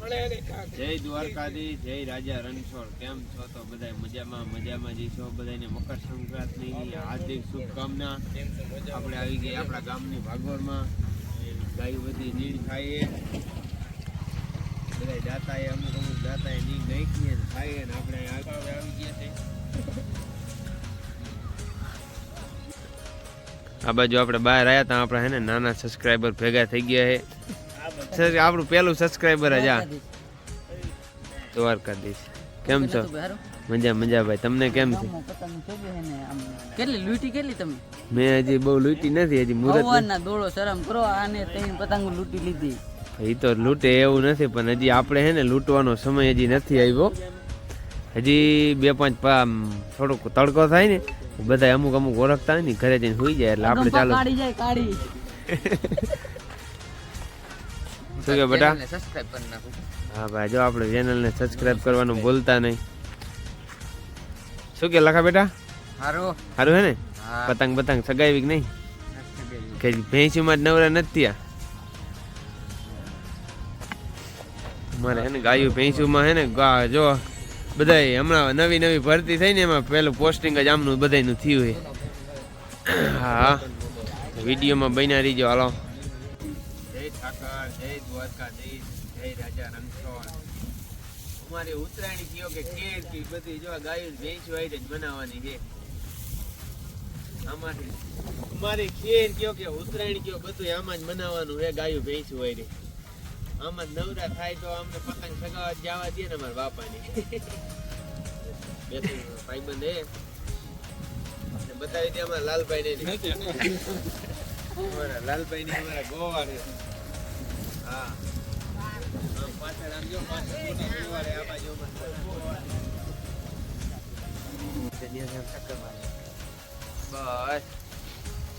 જય દ્વારકાધી જય રાજા રણછોડ. કેમ છો તો બધા મજામાં મજામાં જે છો? બધાને મકર સંક્રાંતિની હાર્દિક શુભકામના. આપણે આવી ગઈ આપણા ગામની ભાગોળમાં. ગાય બધી નીણ ખાઈએ. બધા જાતાએ અમુક અમુક જાતાએ નીણ નાખીએ ને ખાઈએ ને આપણે આવી ગયા છે આ બાજુ આપણે બહાર આવ્યા હતા આપણે હે ને નાના સબસ્ક્રાઈબર ભેગા થઈ ગયા છે આપણું પહેલું સબસ્ક્રાઈબર જ આ. દ્વારકાધીશ. કેમ છો? મજા મજા ભાઈ. તમને કેમ છે? કેટલી લૂંટી કેટલી તમે? મેં હજી બહુ લૂંટી નથી હજી મુરત દોડો શરમ કરો આને તઈ પતંગ લૂંટી લીધી. એ તો લૂંટે એવું નથી પણ હજી આપણે હે ને લૂંટવાનો સમય હજી નથી આવ્યો. હજી બે પાંચ થોડોક તડકો થાય ને બધા અમુક અમુક ઓળખતા હોય ને ઘરે જઈને સુઈ જાય એટલે આપણે ચાલો. કાઢી જાય કાઢી. શું કે બેટા? સબસ્ક્રાઇબ કરી નાખો. હા ભાઈ જો આપણે ચેનલને સબસ્ક્રાઇબ કરવાનું ભૂલતા નહીં. શું કે લખા બેટા? હારો. સારું હે ને? પતંગ પતંગ સગાવી કે નહીં? કે ભેંસીમાં જ નવરા નથી આ મારે હે ને ગાયું ભેંસુમાં હે ને ગા જો બધાય હમણાં નવી નવી ભરતી થઈ ને એમાં પેલું પોસ્ટિંગ જ આમનું બધાનું થયું છે હા. વિડીયોમાં બન્યા રહીજો હાલો. દ્વારકાધીશ જય રાજા રણછોડ અમારી ઉત્તરાયણ કયો કે કેર કી બધી જો ગાયું ભેંસું આવી જ બનાવવાની છે. આમાંથી અમારી ખેર કયો કે ઉત્તરાયણ કયો બધું આમાં જ બનાવવાનું છે ગાયું ભેંસ હોય રે આમાં નવરા થાય તો અમને પતંગ સગાવા જવા દે ને અમારા બાપાની. ભાઈબંધ હે બતાવી દે અમારા લાલભાઈ ને અમારા લાલભાઈ ને અમારા ગોવા છે. હા. બસ.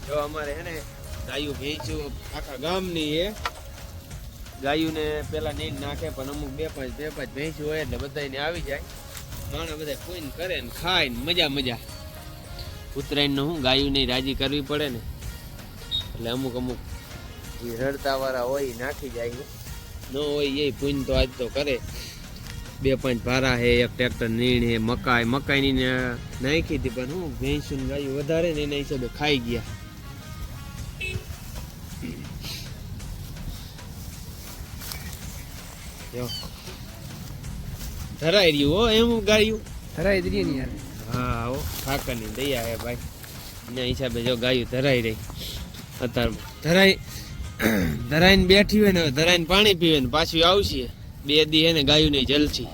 જો અમારે હે ને ગાયું ભેંચું આખા ગામની એ. ગાયું પેલા નીંદ નાખે, પણ અમુક બે પાંચ બે પાંચ ભેંસું હોય એટલે બધાને આવી જાય. ઘણા બધા પૂન કરે ને ખાય ને મજા મજા. ઉત્તરાયણનું શું ગાયું ને રાજી કરવી પડે ને? એટલે અમુક અમુક. જે રડતા વાળા હોય નાખી જાય. ન હોય એ પૂન તો આજ તો કરે. બે પાંચ ભારા હે એક ટ્રેક્ટર નીણ હે મકાઈ મકાઈની નાખી હતી પણ હું ભેંસું ગાયું વધારે ને એના હિસાબે ખાઈ ગયા. ધરાઈ રહ્યું હો એમ ગાયું. ધરાઈ રહ્યું ને યાર. હા હો ઠાકરની દયા હે ભાઈ. એના હિસાબે જો ગાયું ધરાઈ રહી. અત્યારમાં ધરાઈ ધરાઈને બેઠી હોય ને ધરાઈને પાણી પીવે ને પાછું આવશે. બે દી એને ને ગાયું નહીં જલસી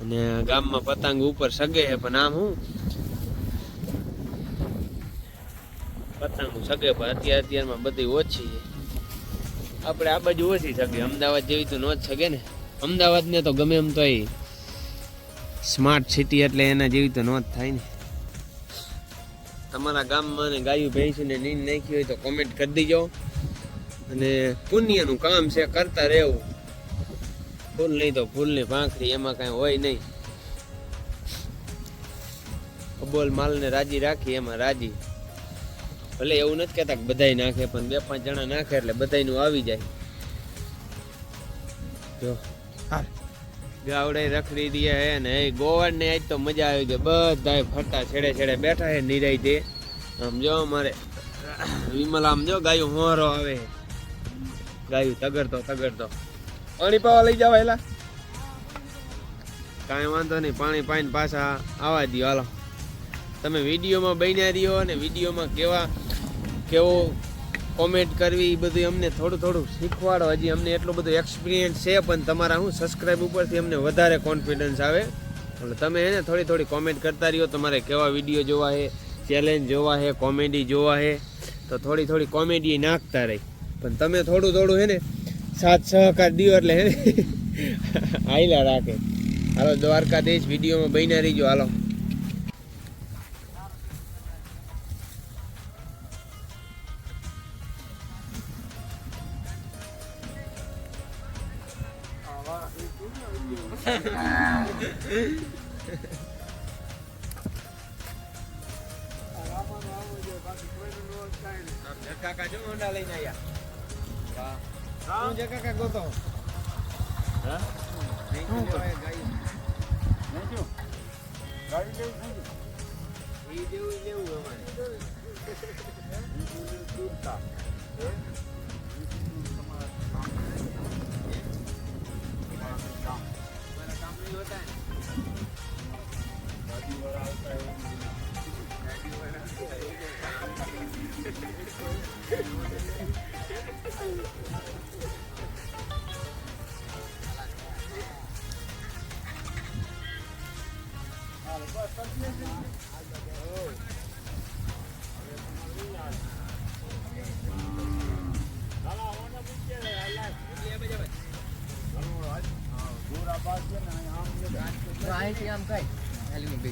અને ગામમાં પતંગ ઉપર સગે છે, પણ આમ હું? પતંગ સગે, પણ અત્યારે અત્યારમાં બધી ઓછી છે. આપણે આ બાજુ ઓછી સગે. અમદાવાદ જેવી તો ન જ સગે ને. અમદાવાદને તો ગમે એમ તો સ્માર્ટ સિટી એટલે એના જેવી તો ન જ થાય ને. તમારા ગામમાં ને ગાયું ભેંસીને નીંદ નાખી હોય તો કોમેન્ટ કરી દેજો. અને પુણ્યનું કામ છે કરતા રહેવું. ફૂલ નહીં તો ફૂલની ભાંખરી એમાં કાંઈ હોય નહીં. અબોલ માલને રાજી રાખી, એમાં રાજી. ભલે એવું નથી કહેતા કે બધાય નાખે, પણ બે પાંચ જણા નાખે એટલે બધાયનું આવી જાય. જો. ગાવડે રખડી રહ્યા હે ને, એ ગોવાળ ને આજ તો મજા આવી ગઈ. બધા ફરતા છેડે છેડે બેઠા હે નિરાઈ દે. આમ જો અમારે વિમલ, આમ જો ગાયું હોરો આવે. ગાયું તગડતો તગડતો. પાણી પાવા લઈ જાવ એલા. કાંઈ વાંધો નહીં, પાણી પાઈને પાછા આવવા દો હાલો. તમે વિડીયોમાં બન્યા રહ્યો અને વિડીયોમાં કેવા, કેવો કોમેન્ટ કરવી એ બધું અમને થોડું થોડું શીખવાડો. હજી અમને એટલું બધું એક્સપિરિયન્સ છે, પણ તમારા હું સબસ્ક્રાઈબ ઉપરથી અમને વધારે કોન્ફિડન્સ આવે. એટલે તમે એને થોડી થોડી કોમેન્ટ કરતા રહ્યો, તમારે કેવા વીડિયો જોવા છે ચેલેન્જ જોવા છે કોમેડી જોવા છે તો થોડી થોડી કોમેડી નાખતા રહી. પણ તમે થોડું થોડું હે ને સાથ સહકાર દો એટલે હે ને રાખે. હાલો દ્વારકાધીશ વિડીયોમાં બહીને રહીજો. હાલો. કાકા જો હોન્ડા લઈને આવ્યા હા જે કાકા ગોતો હા. નહીં જો ગાડી લેવી નહીં જેવું લેવું અમારે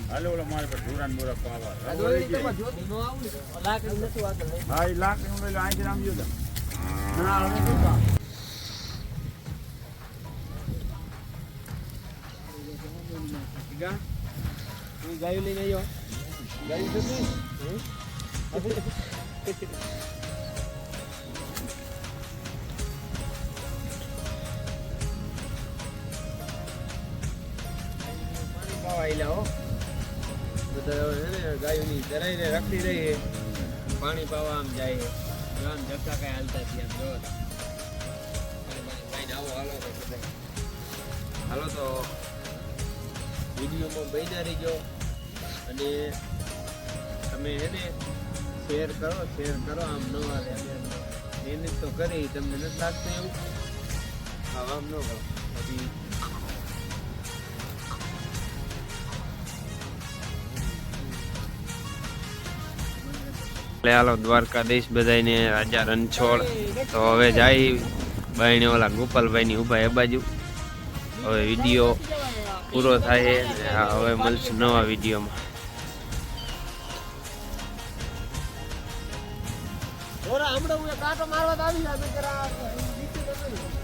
હાલી ઓલો મારે પર ધોરાન મોરા પાવા આ દોરી તો જોતી. નો આવું ને લાકડી નથી વાગલ હા એ લાખનું પેલું અહીંથી રામ જોતા. ગાયું લઈને આવ્યો ગાયું છે ને ગાયોની ચરાઈને રખડી રહી પાણી પાવા આમ જાય જો આમ ધક્કા કાંઈ હાલતા આમ જો ભાઈ આવો હાલો. હાલો તો વિડીયોમાં બન્યા રહીજો. અને તમે એને શેર કરો શેર કરો આમ ન આવે. મહેનત તો કરી, તમને નથી લાગતું એવું? આમ ન કરો. પછી એટલે હાલો દ્વારકાધીશ બધાને રાજા રણછોડ. તો હવે જાય બાઈને ઓલા ગોપાલભાઈની ઊભા એ બાજુ. હવે વીડિયો પૂરો થાય હવે મળશું નવા વિડીયોમાં. હમણાં હું કાંટો મારવા આવી જાય તો કરી.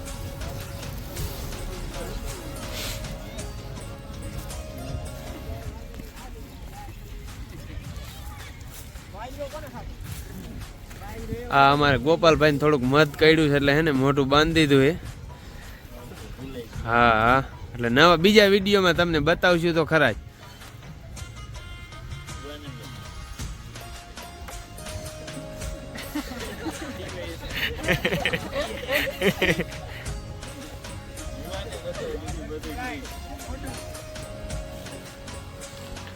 આ અમારે ગોપાલભાઈને થોડુંક મધ કાઢ્યું છે એટલે હે ને મોટું બાંધી દીધું એ હા હા. એટલે નવા બીજા વિડીયોમાં તમને બતાવશું તો ખરા જ.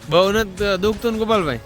બહુ નથી દુખતું ને ગોપાલભાઈ?